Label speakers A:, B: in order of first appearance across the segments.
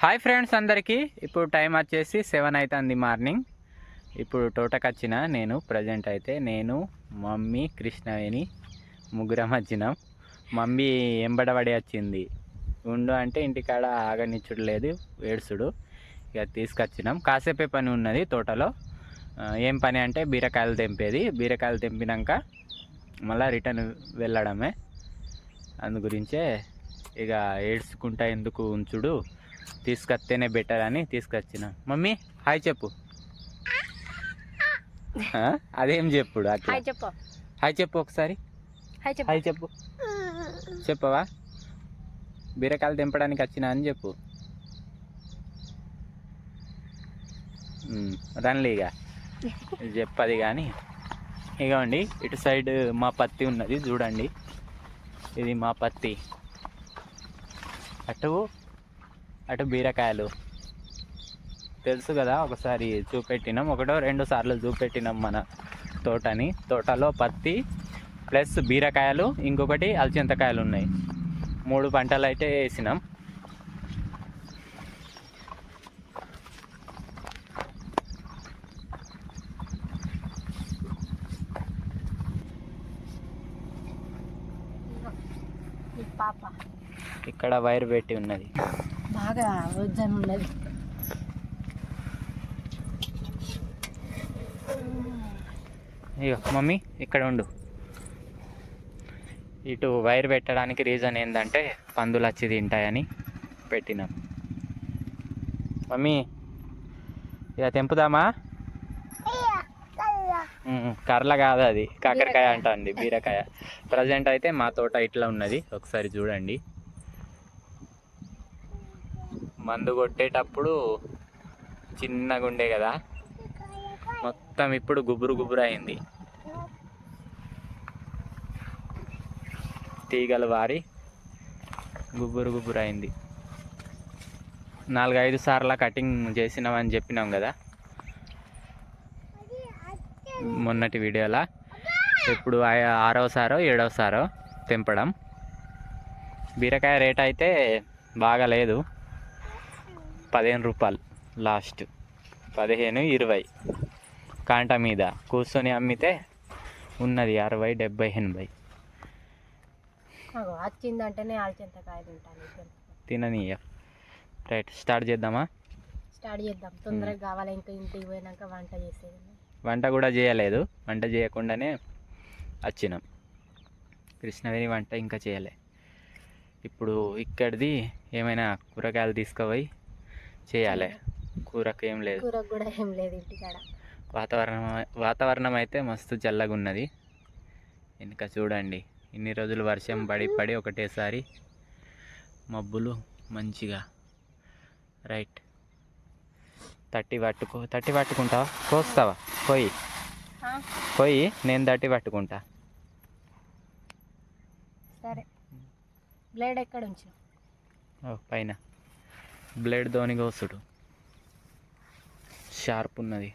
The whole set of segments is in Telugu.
A: హాయ్ ఫ్రెండ్స్ అందరికీ. ఇప్పుడు టైం వచ్చేసి సెవెన్ అవుతుంది మార్నింగ్. ఇప్పుడు తోటకు వచ్చిన నేను ప్రజెంట్ అయితే నేను మమ్మీ కృష్ణవేణి ముగ్గురం వచ్చినాం. మమ్మీ ఎంబడబడి వచ్చింది? ఉండు అంటే ఇంటికాడ ఆగనిచ్చుడు లేదు ఏడ్చుడు ఇక తీసుకొచ్చినాం. కాసేపే పని ఉన్నది తోటలో. ఏం పని అంటే బీరకాయలు తెంపేది. బీరకాయలు తెంపినాక మళ్ళీ రిటర్న్ వెళ్ళడమే. అందు గురించే ఇక ఏడ్చుకుంటా ఎందుకు ఉంచుడు? తీసుకొస్తేనే బెటర్ అని తీసుకొచ్చిన. మమ్మీ హాయ్ చెప్పు? అదేం చెప్పుడు అట్లా?
B: చెప్పు.
A: హాయ్ చెప్పు ఒకసారి.
B: హాయ్ చెప్పు.
A: చెప్పవా? బీరకాయలు తెంపడానికి వచ్చినా అని చెప్పు. రండి ఇక. చెప్పది కానీ. ఇగోండి ఇటు సైడ్ మా పత్తి ఉన్నది చూడండి. ఇది మా పత్తి. అటు అటు బీరకాయలు. తెలుసు కదా ఒకసారి చూపెట్టినాం. ఒకటో రెండు సార్లు చూపెట్టినాం మన తోటని. తోటలో పత్తి ప్లస్ బీరకాయలు ఇంకొకటి అలచింతకాయలు ఉన్నాయి. మూడు పంటలు అయితే వేసినాం. ఇక్కడ వైర్ పెట్టి ఉన్నది.
B: బాగా వజ్జన్ ఉన్నది
A: ఇగో మమ్మీ ఇక్కడ ఉండు. ఇటు వైర్ పెట్టడానికి రీజన్ ఏంటంటే పందులు వచ్చి తింటాయని పెట్టినాం. మమ్మీ ఇక తెంపుదామా? కర్ల కాదు అది. కాకరకాయ అంట అండి బీరకాయ. ప్రజెంట్ అయితే మా తోట ఇట్లా ఉన్నది. ఒకసారి చూడండి. మందు కొట్టేటప్పుడు చిన్నగా ఉండే కదా. మొత్తం ఇప్పుడు గుబురు గుబురు అయింది తీగలు వారి గుబురు గుబురు అయింది నాలుగైదు సార్ల కటింగ్ చేసినామని చెప్పినాం కదా. మొన్నటి వీడియోలా. ఇప్పుడు ఆరోసారో ఏడవసారో తెంపడం. బీరకాయ రేట్ అయితే బాగా లేదు పదిహేను రూపాయలు. లాస్ట్. పదిహేను ఇరవై. కాంట మీద. కూర్చొని అమ్మితే ఉన్నది అరవై డెబ్బై ఎనభై.
B: వచ్చిందంటేనే
A: తిననీయ. రైట్ స్టార్ట్ చేద్దామా?
B: స్టార్ట్ చేద్దాం. తొందరగా కావాలి ఇంకా ఇంటికి పోయినాక వంట చేసేది
A: వంట కూడా చేయలేదు. వంట చేయకుండానే వచ్చినాం కృష్ణవేణి వంట ఇంకా చేయలే. ఇప్పుడు ఇక్కడిది ఏమైనా కూరగాయలు తీసుకుపోయి చేయాలి. కూరకు ఏం లేదు.
B: కూరకు కూడా ఏం లేదు ఇంటికాడ.
A: వాతావరణం వాతావరణం అయితే మస్తు చల్లగా ఉన్నది ఇంకా చూడండి ఇన్ని రోజులు వర్షం పడి పడి ఒకటేసారి మబ్బులు మంచిగా. రైట్. తట్టి పట్టుకో తట్టి పట్టుకుంటావా? కోస్తావా? పోయి. పోయి నేను తట్టి పట్టుకుంటా.
B: సరే. బ్లేడ్ ఎక్కడ ఉంచిన
A: ఓ పైన. బ్లేడ్ ధోని కోసుడు షార్ప్ ఉన్నది.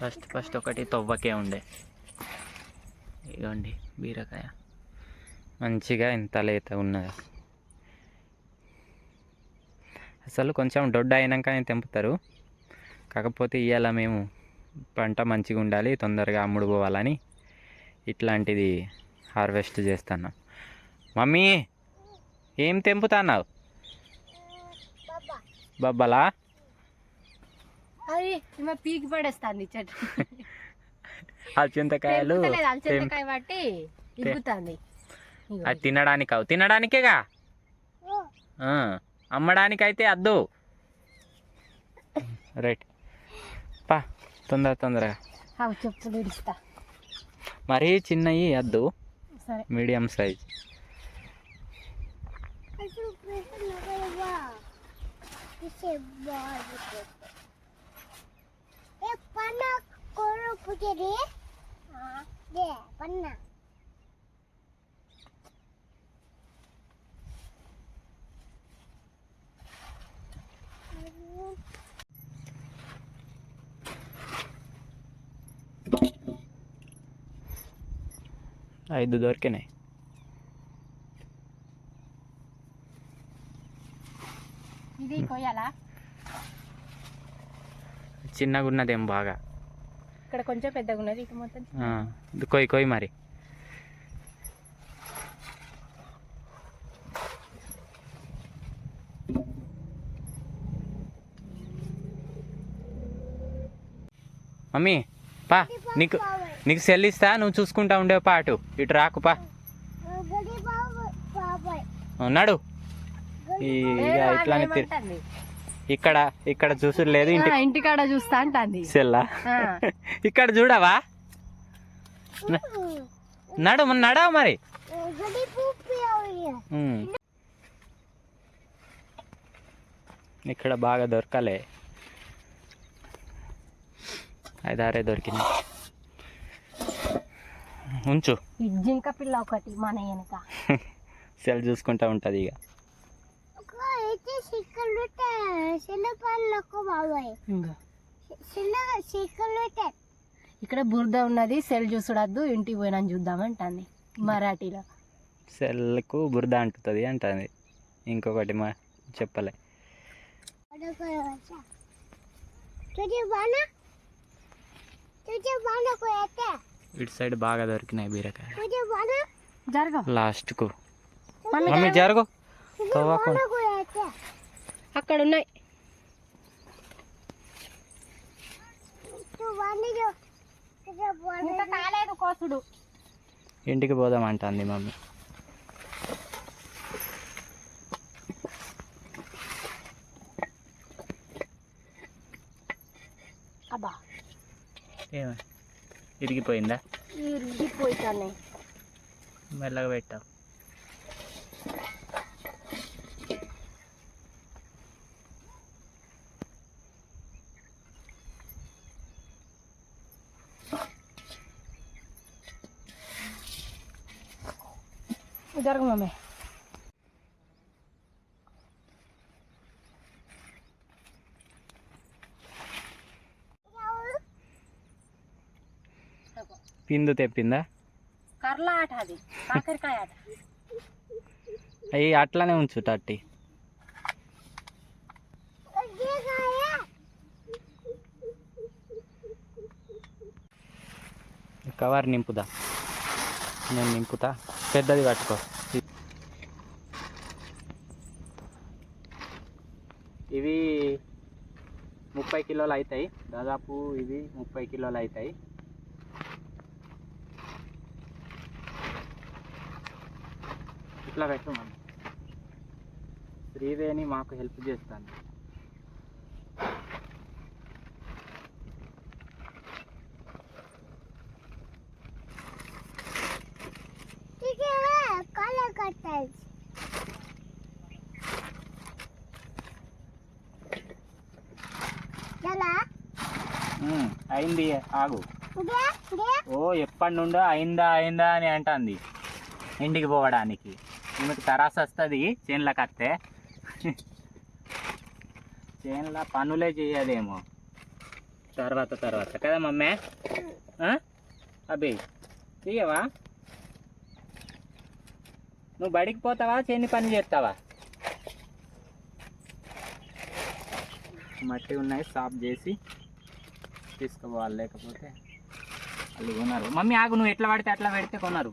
A: ఫస్ట్ ఫస్ట్ ఒకటి తవ్వకే ఉండే. ఇదిగోండి బీరకాయ. మంచిగా ఇంత లేత ఉన్నది. అసలు కొంచెం దొడ్డ అయినాక తెంపుతారు. కాకపోతే ఇవాళ మేము పంట మంచిగా ఉండాలి తొందరగా అమ్ముడు పోవాలని. ఇట్లాంటిది హార్వెస్ట్ చేస్తున్నాం మమ్మీ ఏం తెంపుతున్నావు? బబ్బలా?
B: పీకి పడేస్తాంది చెట్టు.
A: ఆ చింతకాయలు
B: పట్టి ఇగ్గుతాంది.
A: అది తినడానికి అవు తినడానికేగా అమ్మడానికైతే అద్దు. రైట్. పా తొందర తొందరగా.
B: చెప్పులు ఇస్తా
A: మరీ చిన్నవి అద్దు.
B: సరే
A: మీడియం సైజ్ ఐదు దొరికినాయి
B: ఇది కొయ్యాలా
A: చిన్నగా ఉన్నదేం బాగా
B: ఇక్కడ కొంచెం పెద్దగా ఉన్నది ఇటు మొత్తం
A: కొయ్యి కొయ్యి మరి మమ్మీ పా నీకు నీకు సెల్ ఇస్తా నువ్వు చూసుకుంటా ఉండే పాటు. ఇటు రాకు పా. ఉన్నాడు ఈ ఇక ఇట్లానే తిరి.
B: ఏమంటుంది?
A: ఇక్కడ ఇక్కడ చూసుడు లేదు ఇంటి
B: ఇంటికాడ చూస్తా అంటుంది
A: సెల్లా. ఇక్కడ చూడవా? నడు నడవ మరి. ఇక్కడ బాగా దొరకలే. ఐదారే దొరికింది ఉంచు.
B: జింక పిల్ల ఒకటి మన వెనక.
A: సెల్ చూసుకుంటా ఉంటుంది ఇక?
B: ఇంగో. ఇక్కడ బురద ఉన్నది సెల్ చూసుడద్దు ఇంటికి పోయినా చూద్దామంటుంది మరాఠీలో.
A: సెల్కు బురద అంటుతుంది అంటుంది. ఇంకొకటి మా చెప్పలే. ఇటు సైడ్ బాగా దొరికినాయి బీరకాయ
B: జరగ.
A: లాస్ట్కు. మమ్మీ జరుగు.
B: అక్కడ ఉన్నాయి కోసుడు.
A: ఇంటికి పోదాం అంటుంది మమ్మీ.
B: అబ్బా.
A: ఏమ. ఇరిగిపోయిందా?
B: ఇరిగిపోయితాయి
A: మెల్లగా పెట్టావు
B: జరగ మమ్మీ
A: పిందు తెప్పిందా?
B: కర్ల ఆట అది కాకరకాయ ఆట.
A: అవి అట్లానే ఉంచు తట్టి కవర్ నింపుదా? నేను నింపుతా. పెద్దది పట్టుకో. ఇవి ముప్పై కిలోలు అవుతాయి దాదాపు ఇవి ముప్పై కిలోలు అవుతాయి ఇట్లా పెట్టు మనం? శ్రీవేణి మాకు హెల్ప్ చేస్తాను అయింది ఆగు. ఓ ఎప్పటి నుండో అయిందా అయిందా అని అంటుంది. ఇంటికి పోవడానికి. ఈమెకు తరాసు వస్తుంది చేనులకు వస్తే చేనుల పనులే చేయదేమో తర్వాత తర్వాత కదా మమ్మీ అభి తీయవా నువ్వు బడికి పోతావా చేని పని చేస్తావా మట్టి ఉన్నాయి సాఫ్ చేసి తీసుకుపోవాలి లేకపోతే వాళ్ళు కొన్నారు మమ్మీ ఆగు నువ్వు ఎట్లా పడితే అట్లా పెడితే కొన్నారు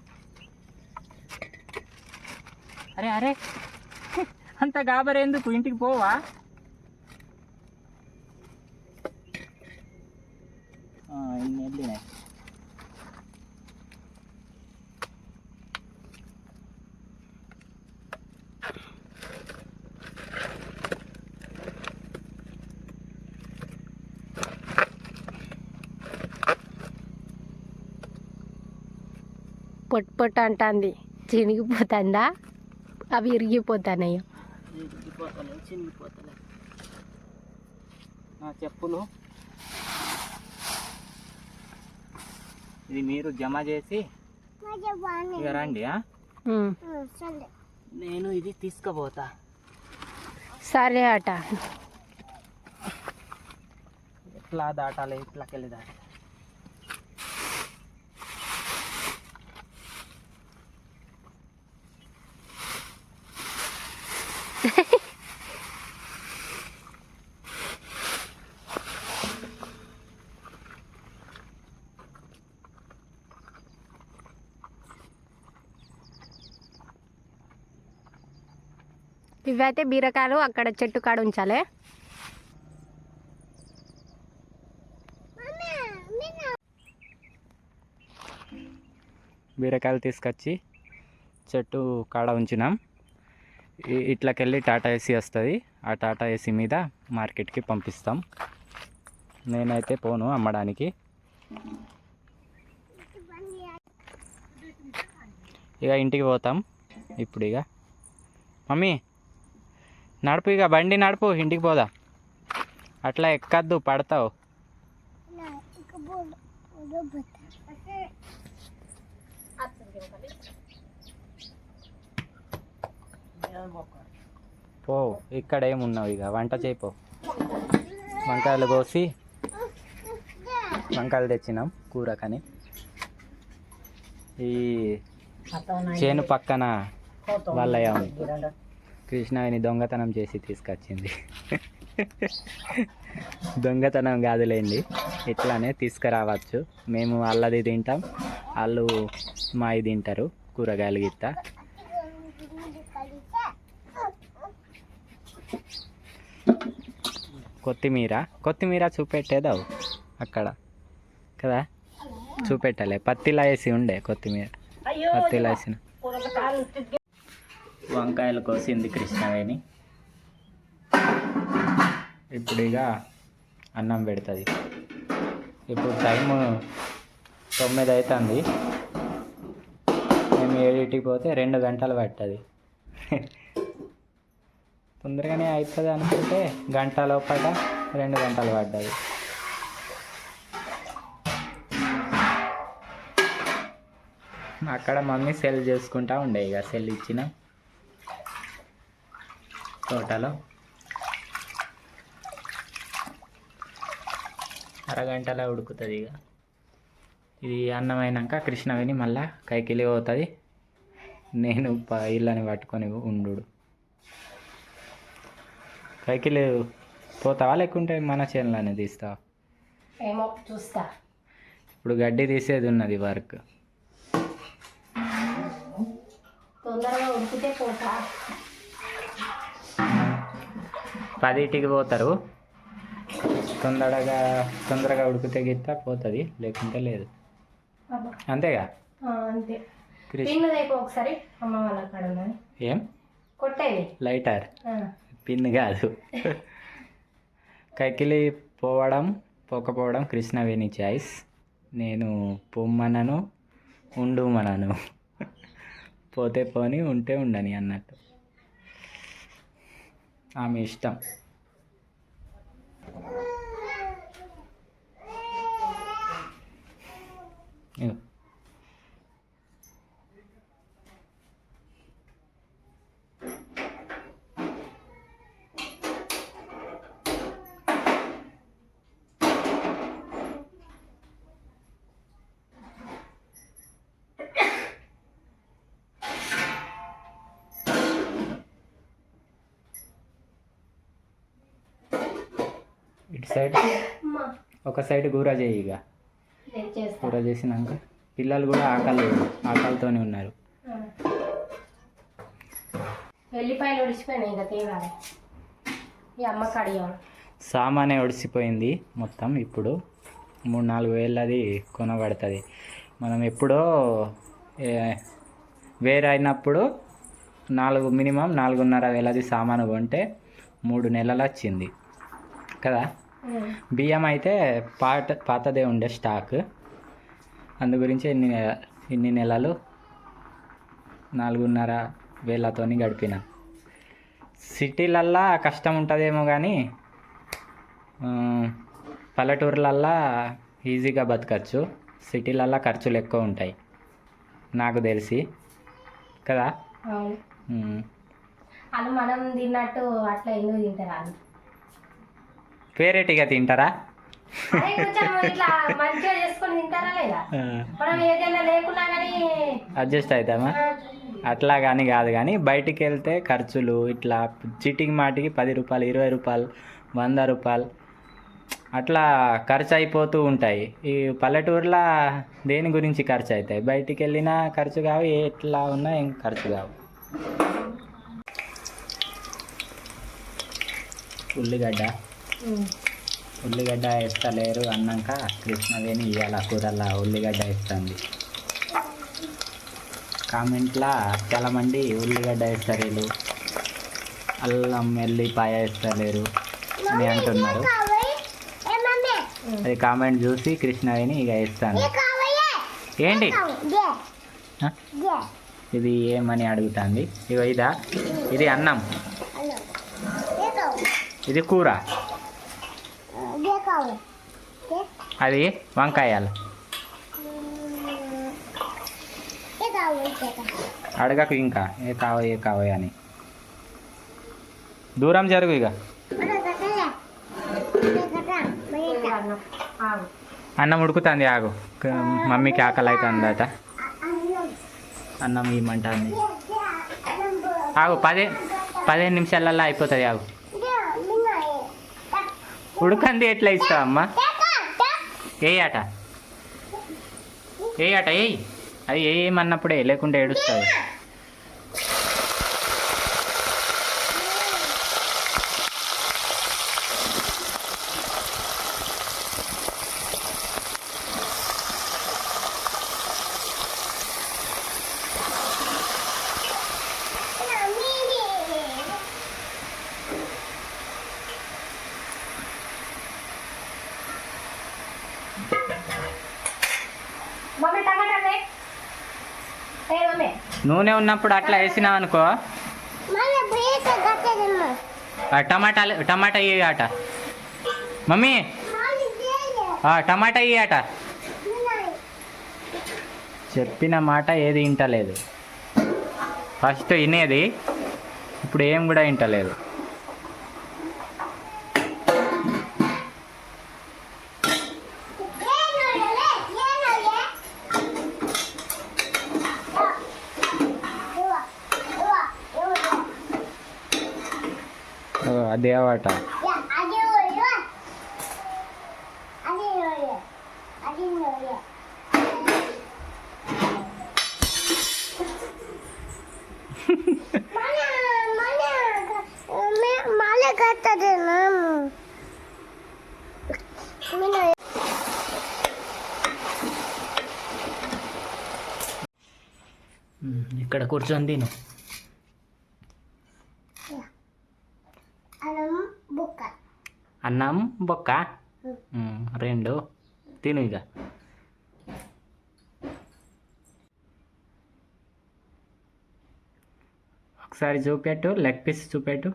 A: అరే అరే. అంత గాబరేందుకు ఇంటికి పోవా? ఆ, ఇన్ని వెళ్ళినాయి
B: పొట్టు పొట్టు అంటుంది. చినిగిపోతుందా? అవి
A: చినిగిపోతలే నా చెప్పులు ఇది మీరు జమ చేసి ఇక రండి? నేను ఇది తీసుకుపోతా.
B: సరే అట.
A: ఎట్లా దాటాలి ఇట్లాకెళ్ళి దాటాలి?
B: ఇవైతే బీరకాయలు అక్కడ చెట్టు కాడ ఉంచాలి.
A: బీరకాయలు తీసుకొచ్చి చెట్టు కాడ ఉంచినాం. ఇట్లకెళ్ళి టాటా ఏసీ వస్తుంది. ఆ టాటా ఏసీ మీద మార్కెట్కి పంపిస్తాం. నేనైతే పోను అమ్మడానికి. ఇక ఇంటికి పోతాం. ఇప్పుడు ఇక. మమ్మీ నడుపు ఇక బండి నడుపు ఇంటికి పోదా? అట్లా ఎక్కద్దు పడతావు. పో ఇక్కడ ఏమున్నావు ఇక? వంట చేయిపో. వంకాయలు కోసి వంకాయలు తెచ్చినాం కూరకని. ఈ చేను పక్కన వాళ్ళయ్య కృష్ణావిని దొంగతనం చేసి తీసుకొచ్చింది. దొంగతనం కాదులేండి. ఇట్లానే తీసుకురావచ్చు. మేము వాళ్ళది తింటాం. వాళ్ళు మాయి తింటారు. కూరగాయలు గిత్త. కొత్తిమీర. కొత్తిమీర చూపెట్టేదావు అక్కడ. కదా? చూపెట్టాలి. పత్తిలా వేసి ఉండే. కొత్తిమీర పత్తిలా వేసిన వంకాయలు కోసింది కృష్ణవేణి. ఇప్పుడు ఇక అన్నం పెడుతుంది. ఇప్పుడు టైం తొమ్మిది అవుతుంది మేము ఏడింటికి పోతే రెండు గంటలు పడుతుంది తొందరగానే అవుతుంది అనుకుంటే గంట లోపల రెండు గంటలు పడ్డది. అక్కడ మమ్మీ సెల్ చేసుకుంటా ఉండే ఇక సెల్ ఇచ్చిన తోటలో. అరగంటలో ఉడుకుతుంది ఇక. ఇది అన్నం అయినాక కృష్ణవేణి మళ్ళా కైకిలి పోతుంది. నేను ప- ఇళ్ళని పట్టుకొని ఉండు కైకిలి పోతావా లేకుంటే మన చేనులోనే తీస్తావా
B: ఏమో చూస్తా.
A: ఇప్పుడు గడ్డి తీసేది ఉన్నది వర్క్.
B: తొందరగా ఉడికితే పోతా.
A: పదింటికి పోతారు. తొందరగా తొందరగా ఉడికితే గిత్త పోతుంది లేకుంటే లేదు. అంతేగా?
B: అంతే. ఒకసారి అమ్మ వాళ్ళ కాడ ఉన్నది.
A: ఏం?
B: కొట్టేది.
A: లైటర్. పిన్ కాదు. కైకిలి పోవడం పోకపోవడం కృష్ణవేణి చాయిస్. నేను పొమ్మనను ఉండు మనను. పోతే పోని ఉంటే ఉండని అన్నట్టు. ఆమె ఇష్టం. ఇగో. ఇటు సైడ్. ఒక సైడ్ కూర చేయి ఇక. కూర చేసినాక పిల్లలు కూడా ఆకలి ఆకలితోనే ఉన్నారు.
B: వెల్లిపాయలు ఇంకా తేవాలి. ఈ అమ్మ కడియాలి
A: సామానే ఒడిసిపోయింది మొత్తం ఇప్పుడు. మూడు నాలుగు వేలది కొనబడుతుంది. మనం ఎప్పుడో ఏ, వేరే అయినప్పుడు నాలుగు మినిమం నాలుగున్నర వేలది సామాను కొంటే మూడు నెలలు వచ్చింది కదా? బియ్యం అయితే పాత పాతదే ఉండే స్టాక్ అందు గురించి ఇన్ని ఇన్ని నెలలు నాలుగున్నర వేలతోని గడిపిన. సిటీలల్లా కష్టం ఉంటుందేమో కానీ పల్లెటూర్లల్లా ఈజీగా బతకచ్చు. సిటీలల్లా ఖర్చులు ఎక్కువ ఉంటాయి. నాకు తెలిసి. కదా?
B: అవును
A: ఉమ్.
B: వాళ్ళు మనం తిన్నట్టు అట్లా ఎందుకు తింటారు లేకున్నా కానీ
A: అడ్జస్ట్ అవుతామా? అట్లా కానీ కాదు కానీ బయటికి వెళ్తే ఖర్చులు ఇట్లా చీటికి మాటికి పది రూపాయలు ఇరవై రూపాయలు వంద రూపాయలు అట్లా ఖర్చు అయిపోతూ ఉంటాయి. ఈ పల్లెటూరులో దేని గురించి ఖర్చు అవుతాయి బయటికి వెళ్ళినా ఖర్చు కావు ఎట్లా ఉన్నా ఏం ఖర్చు కావు. ఉల్లిగడ్డ. ఉల్లిగడ్డ వేస్తలేరు అన్నాక కృష్ణవేణి ఇవాళ కూరల్లో ఉల్లిగడ్డ వేస్తుంది. కామెంట్లా చాలామంది ఉల్లిగడ్డ వేస్తలేరు. అల్లం ఎల్లిపాయ వేస్తలేరు అని అంటున్నారు. అది కామెంట్ చూసి కృష్ణవేణి ఇక వేస్తాను ఏంటి? ఇది ఏమని అడుగుతుంది? ఇగో ఇదా? ఇది అన్నం. ఇది కూర. అది వంకాయలు. అడగకు ఇంకా ఏ కావో ఏ కావ అని. దూరం జరుగు ఇక అన్నం ఉడుకుతుంది ఆగు. మమ్మీకి ఆకలి అవుతుందట అన్నం ఇమ్మంటుంది. ఆగు పదే పదిహేను నిమిషాలల్లో అయిపోతుంది ఆగు. ఉడకంది ఎట్లా ఇస్తావమ్మా ఏ ఆట. ఆట ఏయ్. అది ఏమన్నప్పుడే లేకుంటే ఏడుస్తుంది
B: మమ్మీ టమాటా ఏ మమ్మీ
A: నూనె ఉన్నప్పుడు అట్లా వేసినావు అనుకో. ఆ టమాటాలు టమాటా ఇయ్యి ఆట. మమ్మీ. ఆ టమాటా ఇయ్యి ఆట. చెప్పిన మాట ఏది వింటలేదు ఫస్ట్ వినేది ఇప్పుడు ఏం కూడా వింటలేదు ఓ, అదే ఆట ఉమ్, ఇక్కడ కూర్చొని తిను ఒక్క? రెండు. తిను ఇక. ఒకసారి చూపెట్టు లెగ్ పీస్ చూపెట్టు.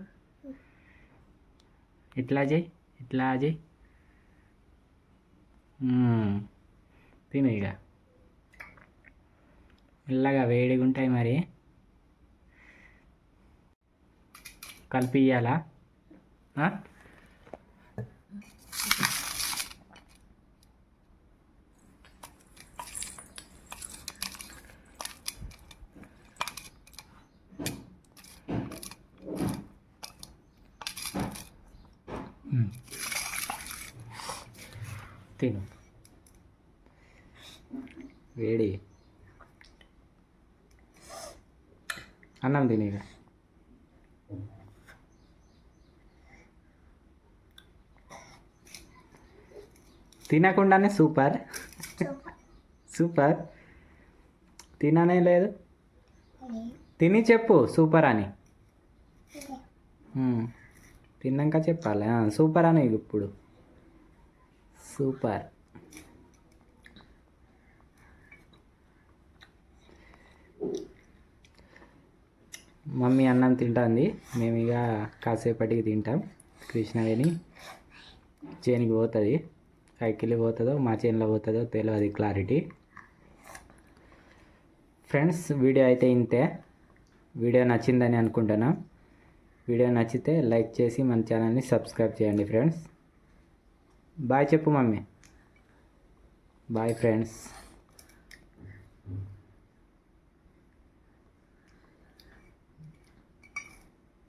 A: ఇట్లా చేయి ఇట్లా చేయి. తిను ఇక. మెల్లగా వేడిగా ఉంటాయి మరి. కలిపి తిను. వేడి. అన్నం తిని తినకుండానే సూపర్. సూపర్. తిననే లేదు. తిని చెప్పు సూపర్ అని. తిన్నాక చెప్పాలి. సూపర్ అని ఇప్పుడు. సూపర్. మమ్మీ అన్నం తింటుంది. మేము ఇక కాసేపటికి తింటాం. కృష్ణవేణి చేనికి పోతుంది. సైకిల్ పోతుందో మా చేనులో పోతుందో తెలియదు క్లారిటీ. ఫ్రెండ్స్ వీడియో అయితే ఇంతే. వీడియో నచ్చిందని అనుకుంటున్నాను వీడియో నచ్చితే లైక్ చేసి మన ఛానల్ని సబ్స్క్రైబ్ చేయండి ఫ్రెండ్స్. బాయ్ చెప్పు మమ్మీ. Bye friends.